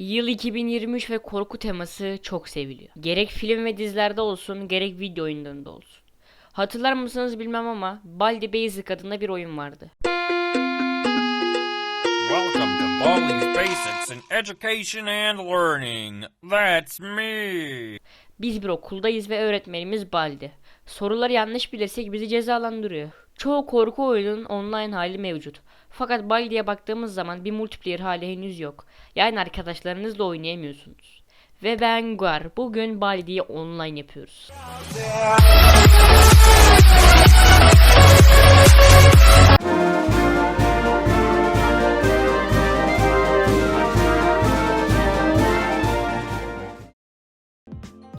Yıl 2023 ve korku teması çok seviliyor. Gerek film ve dizilerde olsun, gerek video oyunlarında olsun. Hatırlar mısınız bilmem ama Baldi Basic adında bir oyun vardı. Welcome to Baldi's Basics in Education and Learning. That's me. Biz bir okuldayız ve öğretmenimiz Baldi. Soruları yanlış bilirsek bizi cezalandırıyor. Çoğu korku oyunun online hali mevcut. Fakat Baldi'ye baktığımız zaman bir multiplayer hali henüz yok. Yani arkadaşlarınızla oynayamıyorsunuz. Ve ben Guar. Bugün Baldi'yi online yapıyoruz.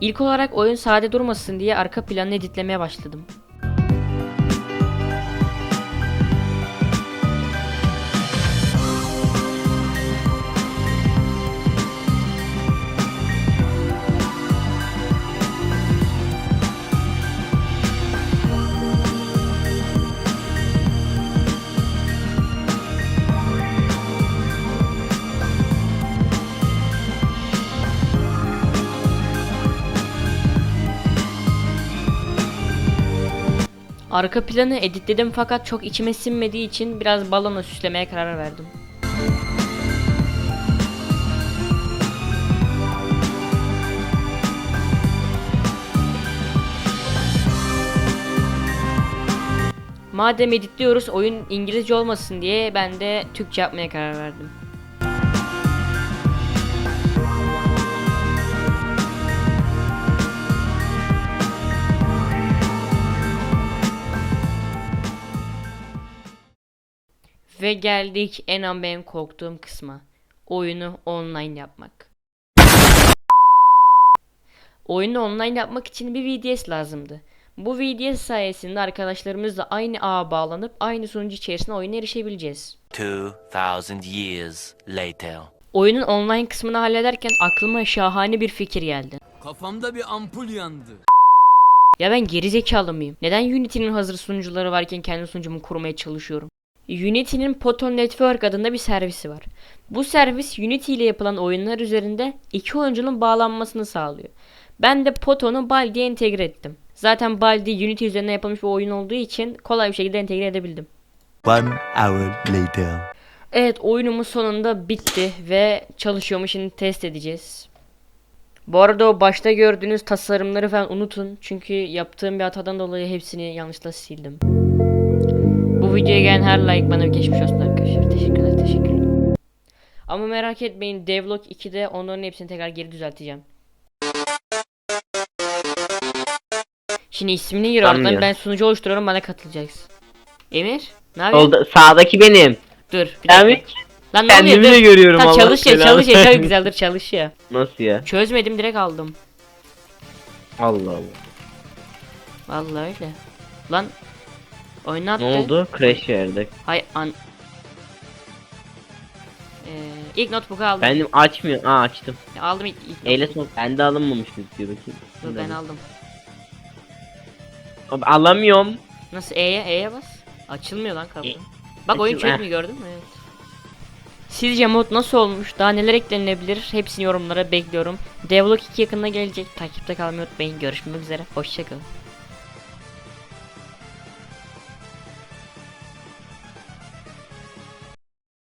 İlk olarak oyun sade durmasın diye arka planını editlemeye başladım. Arka planı editledim fakat çok içime sinmediği için biraz balonla süslemeye karar verdim. Madem editliyoruz oyun İngilizce olmasın diye ben de Türkçe yapmaya karar verdim. Ve geldik en an benim korktuğum kısma. Oyunu online yapmak. Oyunu online yapmak için bir VDS lazımdı. Bu VDS sayesinde arkadaşlarımızla aynı ağa bağlanıp aynı sunucu içerisinde oyuna erişebileceğiz. 2,000 years later. Oyunun online kısmını hallederken aklıma şahane bir fikir geldi. Kafamda bir ampul yandı. Ya ben gerizekalı mıyım? Neden Unity'nin hazır sunucuları varken kendi sunucumu kurmaya çalışıyorum? Unity'nin Poton Network adında bir servisi var. Bu servis Unity ile yapılan oyunlar üzerinde iki oyuncunun bağlanmasını sağlıyor. Ben de Poton'u Baldi'ye entegre ettim. Zaten Baldi Unity üzerine yapılmış bir oyun olduğu için kolay bir şekilde entegre edebildim. One hour later. Evet oyunumuz sonunda bitti ve çalışıyormuş şimdi test edeceğiz. Bu arada o başta gördüğünüz tasarımları falan unutun. Çünkü yaptığım bir hatadan dolayı hepsini yanlışlıkla sildim. Bu videoya gelen her like bana bir geçmiş olsun arkadaşlar. Teşekkürler teşekkürler. Ama merak etmeyin Devlog 2'de onların hepsini tekrar geri düzelteceğim. Şimdi ismini gir oradan ben sunucu oluşturuyorum bana katılacaksın. Emir? Ne yapıyorsun? Solda, sağdaki benim. Dur bir. Lan ne oluyor? kendimi Dur. de görüyorum Tamam Allah çalış ya belanı çalış ya çok versin. güzeldir çalış ya. Nasıl ya? Çözmedim direkt aldım. Allah Allah. Vallahi öyle. Lan oynattı. Ne oldu? Crash verdik. Hay an. Ee, ilk notebook'u aldım. Benim açmıyor. Aa açtım. Aldım ilk, ilk Eyle son. Bende alınmamış gözüküyor bakayım. Dur ben aldım. Abi, alamıyorum. Nasıl E'ye E'ye bas. Açılmıyor lan kapı. E, Bak oyun çözmüyor gördün mü? Evet. Sizce mod nasıl olmuş? Daha neler eklenilebilir? Hepsini yorumlara bekliyorum. Devlog 2 yakında gelecek. Takipte kalmayı unutmayın. Görüşmek üzere. Hoşçakalın.